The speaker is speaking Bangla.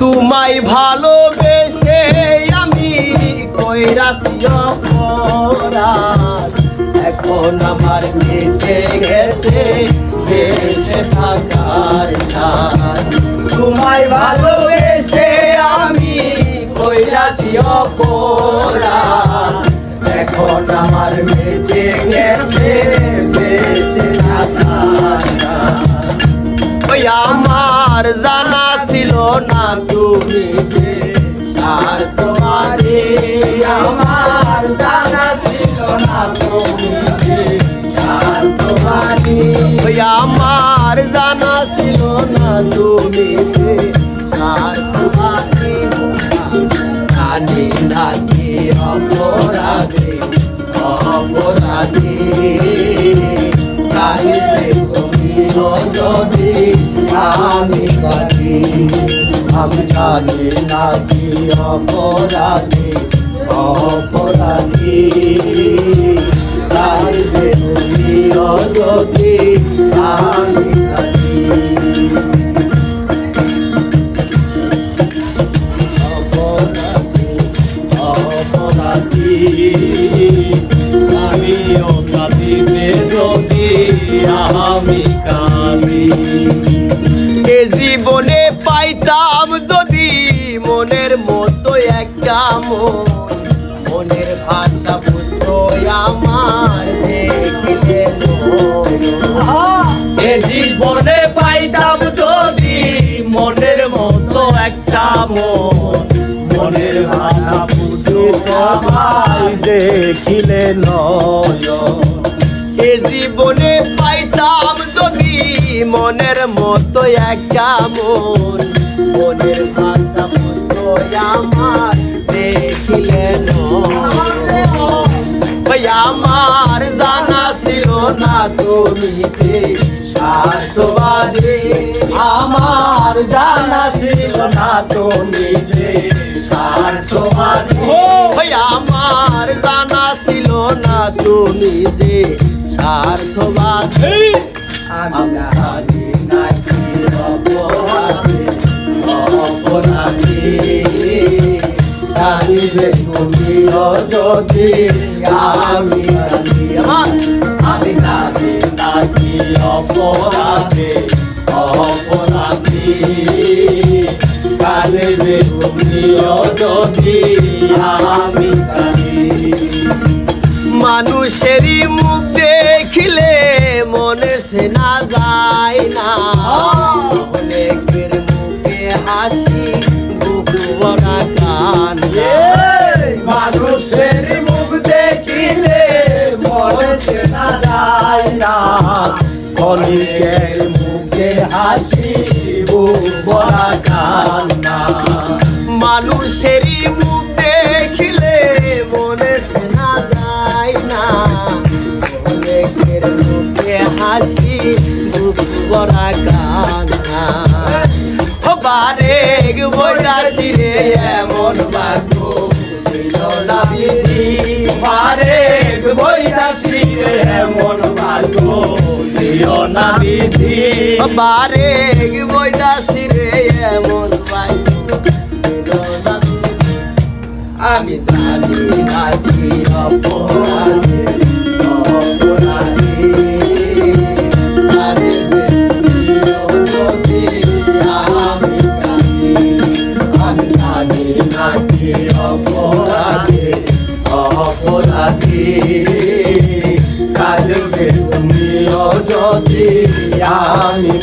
তোমায় ভালোবেসে আমি কইরাছি অপরাধ এখন আমার কেটে গেছে বেশে থাকার তোমায় ভালোবেসে আমি কইরাছি অপরাধ এখন আমার বেঁচে গেছে যে আর তোমারে আমার জানা ছিল না তুমি আর তোমারে আমার জানা ছিল না তুমি যে আর তোমারে জানি না কি অপরাধে অপরাধে। কাহিলে তুমি যদি আমি কাটি আমি জানি না কি অপরাধে অপরাধী কাহিলে তুমি যদি আমি আমি কামি জীবনে পাইতাম যদি মনের মতো একটা মন। মনের ভাষা বুঝতো আমার এ জীবনে পাইতাম যদি মনের মতো একটা মন। মনের ভাষা বুঝতো আমার দেখিলে নয় এ জীবনে পাইতাম মনের মতো একটা মন। মনের ভাষা বুঝতো আমার দেখিলে আমার জানা ছিল না তুমি যে স্বার্থবাদী। আমার জানা ছিল না তুমি যে স্বার্থবাদী। আমার জানা ছিল না তুমি যে স্বার্থবাদী। আমি জানি না কি অপরাধী অপরাধী জানিবে তুমি যদি আমি জানি আমার মনে সেনা যায় না। অনেকের মুখে হাসি বুক ভরা কান মানুষের মুখ দেখিলে মনে সেনা যায় না। অনেকের মুখে হাসি বুক ভরা কান্না মানুষেরই মুখ বইটা এমন ভাগ্য ছিল না বিধি বইটা দিলে এমন ভাগ্য ছিল না বিধি বইটা দিলে এমন ভাগ্য আমি জানি না কাঁদবে তুমি যদি আমি